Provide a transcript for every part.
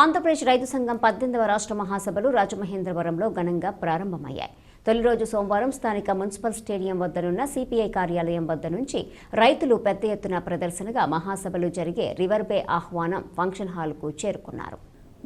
ఆంధ్రప్రదేశ్ రైతు సంఘం పద్దెనిమిదవ రాష్ట్ర మహాసభలు రాజమహేంద్రవరంలో ఘనంగా ప్రారంభమయ్యాయి. తొలి రోజు సోమవారం స్థానిక మున్సిపల్ స్టేడియం వద్దనున్న సిపిఐ కార్యాలయం వద్ద నుంచి రైతులు పెద్ద ఎత్తున ప్రదర్శనగా మహాసభలు జరిగే రివర్ బే ఆహ్వానం ఫంక్షన్ హాల్కు చేరుకున్నారు.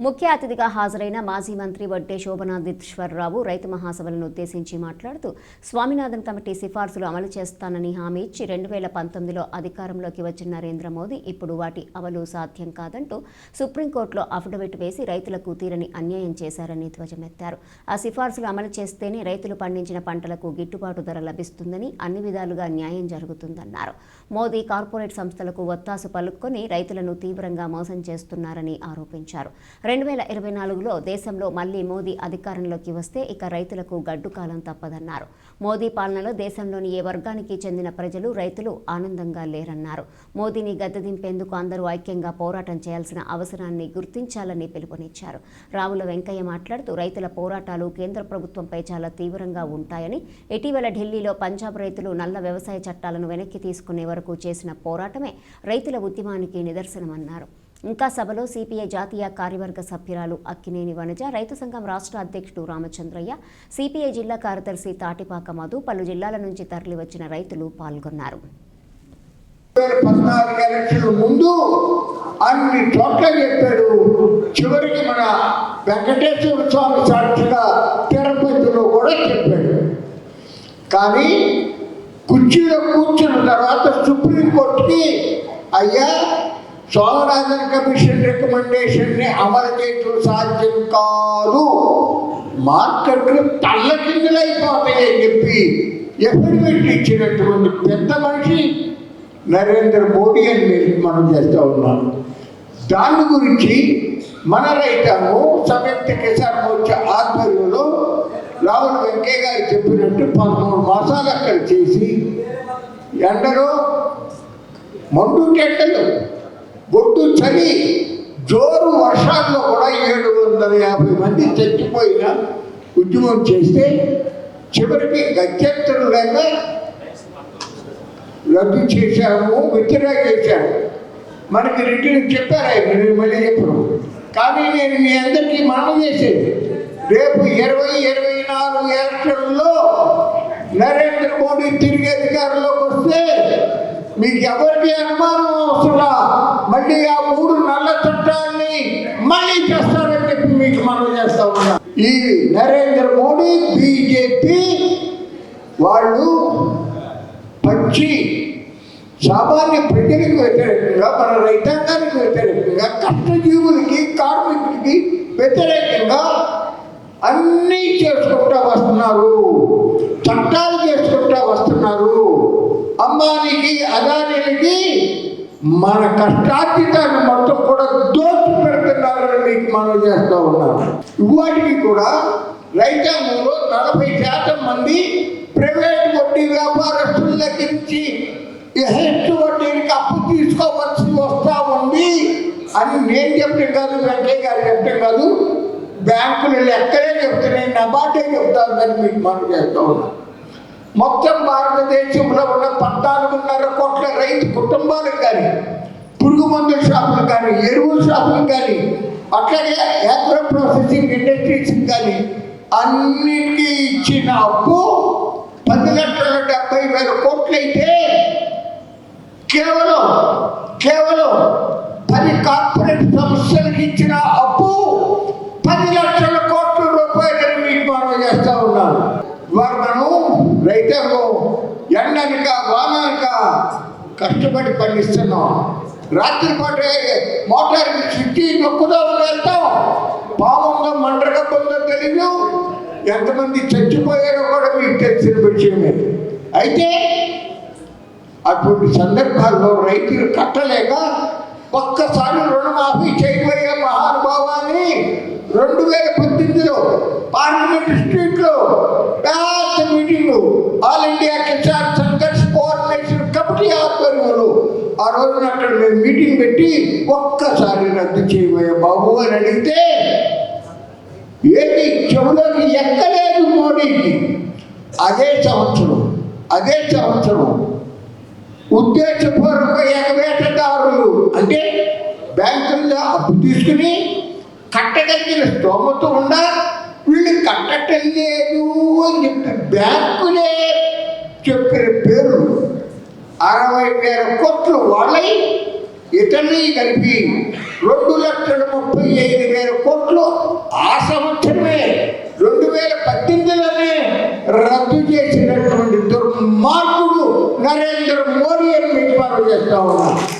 ముఖ్య అతిథిగా హాజరైన మాజీ మంత్రి వడ్డే శోభనాదిశ్వరరావు రైతు మహాసభలను ఉద్దేశించి మాట్లాడుతూ స్వామినాథన్ కమిటీ సిఫార్సులు అమలు చేస్తానని హామీ ఇచ్చి రెండు వేల పంతొమ్మిదిలో అధికారంలోకి వచ్చిన నరేంద్ర మోదీ ఇప్పుడు వాటి అమలు సాధ్యం కాదంటూ సుప్రీంకోర్టులో అఫిడవిట్ వేసి రైతులకు తీరని అన్యాయం చేశారని ధ్వజమెత్తారు. ఆ సిఫార్సులు అమలు చేస్తేనే రైతులు పండించిన పంటలకు గిట్టుబాటు ధర లభిస్తుందని అన్ని విధాలుగా న్యాయం జరుగుతుందన్నారు. మోదీ కార్పొరేట్ సంస్థలకు ఒత్తాసు పలుక్కొని రైతులను తీవ్రంగా మోసం చేస్తున్నారని ఆరోపించారు. రెండు వేల ఇరవై నాలుగులో దేశంలో మళ్ళీ మోదీ అధికారంలోకి వస్తే ఇక రైతులకు గడ్డు కాలం తప్పదన్నారు. మోదీ పాలనలో దేశంలోని ఏ వర్గానికి చెందిన ప్రజలు రైతులు ఆనందంగా లేరన్నారు. మోదీని గద్దెదింపేందుకు అందరూ ఐక్యంగా పోరాటం చేయాల్సిన అవసరాన్ని గుర్తించాలని పిలుపునిచ్చారు. రావుల వెంకయ్య మాట్లాడుతూ రైతుల పోరాటాలు కేంద్ర ప్రభుత్వంపై చాలా తీవ్రంగా ఉంటాయని ఇటీవల ఢిల్లీలో పంజాబ్ రైతులు నల్ల వ్యవసాయ చట్టాలను వెనక్కి తీసుకునే వరకు చేసిన పోరాటమే రైతుల ఉద్యమానికి నిదర్శనమన్నారు. ఇంకా సభలో సిపిఐ జాతీయ కార్యవర్గ సభ్యురాలు అక్కినేని వనజ రైతు సంఘం రాష్ట్ర అధ్యక్షుడు రామచంద్రయ్య సిపిఐ జిల్లా కార్యదర్శి తాటిపాక మధు పలు జిల్లాల నుంచి తరలివచ్చిన రైతులు పాల్గొన్నారు. ముందు అన్ని చోట్ల చెప్పాడు. చివరికి మన వెంకటేశ్వర స్వామి సాక్షిగా తిరుపతిలో కూడా చెప్పాడు. కానీ కుర్చీలో కూర్చున్న తర్వాత సుప్రీంకోర్టుకి అయ్యా చోళరాజన్ కమిషన్ రికమెండేషన్ని అమలు చేయటం సాధ్యం కాదు. మార్కెట్లు తల్లకిందులైపోతాయని చెప్పి ఎఫిడవిట్ ఇచ్చినటువంటి పెద్ద మనిషి నరేంద్ర మోడీ అని మనం చేస్తూ ఉన్నాం దాని గురించి మన రైతాంగం సంయుక్త కిసాన్ మోర్చా ఆధ్వర్యంలో రావుల వెంకయ్య గారు చెప్పినట్టు పదమూడు మాసాలు అక్కడ చేసి ఎండలో మండు టెండలు గొడ్డు చలి జోరు వర్షాల్లో కూడా ఏడు వందల యాభై మంది చచ్చిపోయిన ఉద్యమం చేస్తే చివరికి గత్యంతరం లేక రద్దు చేశాము విత్డ్రా చేశాము. మనకి రిటర్న్ చెప్పారు ఆయన నేను మళ్ళీ చెప్పను. కానీ నేను మీ అందరికీ మనం చేసేది రేపు ఇరవై ఇరవై నాలుగు ఎలక్షన్లో నరేంద్ర మోడీ తిరిగి అధికారంలోకి వస్తే మీకు ఎవరికి అనుమానం అవసరం మళ్ళీ ఆ మూడు నల్ల చట్టాన్ని మళ్ళీ చేస్తారు? మీకు మనం చేస్తా ఉన్నా. ఈ నరేంద్ర మోడీ బీజేపీ వాళ్ళు పచ్చి సామాన్య ప్రజలకు వ్యతిరేకంగా మన రైతాంగానికి వ్యతిరేకంగా కష్టజీవులకి కార్మికులకి వ్యతిరేకంగా అన్నీ చేసుకుంటా వస్తున్నారు. చట్టాలు చేసుకుంటా వస్తున్నారు. అంబానీకి అదానీలకి మన కష్టార్జితాన్ని మొత్తం కూడా దోచి చేస్తూ ఉన్నాం వాటికి కూడా రైతాంగంలో నలభై శాతం మంది ప్రైవేట్ వడ్డీ వ్యాపారస్తుల దగ్గర నుంచి హెచ్చు వడ్డీకి అప్పు తీసుకోవాల్సి వస్తా ఉంది అని నేను చెప్పడం కాదు వెంకయ్య గారు చెప్పడం కాదు బ్యాంకులు లెక్కలే చెప్తున్నాయి నబాటే అని మీకు మనం చేస్తూ ఉన్నాం. మొత్తం భారతదేశంలో ఉన్న పద్నాలుగున్నర కోట్ల రైతు కుటుంబాలకు కానీ పురుగు మందుల షాపులు కానీ ఎరువుల షాపులు కానీ అట్లాగే యాగ్రో ప్రాసెసింగ్ ఇండస్ట్రీస్ కానీ అన్నిటికీ ఇచ్చిన అప్పు పది లక్షల డెబ్బై వేల కోట్లయితే కేవలం కేవలం పది కార్పొరేట్ సంస్థలకు ఇచ్చిన అప్పు పది లక్షల కోట్ల రూపాయలు మీకు మనం చేస్తూ ఉన్నాను. వారు మనం రైతాంగం ఎండనక వానక కష్టపడి పండిస్తున్నాం. రాత్రిపాటు మోటార్ చుట్టి నొక్కుతో వెళ్తాం. పావంగా మండగా పొందో తెలియదు ఎంతమంది చచ్చిపోయారో కూడా మీకు తెలిసిన విషయమే. అయితే అటువంటి సందర్భాల్లో రైతులు కట్టలేక ఒక్కసారి రుణమాఫీ చేయబోయే మహానుభావాన్ని రెండు వేల పద్దెనిమిదిలో పార్లమెంట్ స్ట్రీట్లో పెద్ద మేము మీటింగ్ పెట్టి ఒక్కసారి రద్దు చేయబోయే బాబు అని అడిగితే ఏది? చెవులోకి ఎక్కలేదు మోడీకి. అదే సంవత్సరం అదే సంవత్సరం. ఉద్దేశపూర్వక ఎగవేటదారులు అంటే బ్యాంకుల్లో అప్పు తీసుకుని కట్టగలిగిన స్తోమత ఉండా వీళ్ళు కట్టటం లేదు అని చెప్పి బ్యాంకులే చెప్పిన పేరు అరవై వేల కోట్లు వాళ్ళై ఇతన్ని కలిపి రెండు లక్షల ముప్పై ఐదు వేల కోట్లు ఆ సంవత్సరమే రెండు వేల పద్దెనిమిదిలోనే రద్దు చేసినటువంటి దుర్మార్గుడు నరేంద్ర మోడీ అని మీకు చేస్తా ఉన్నారు.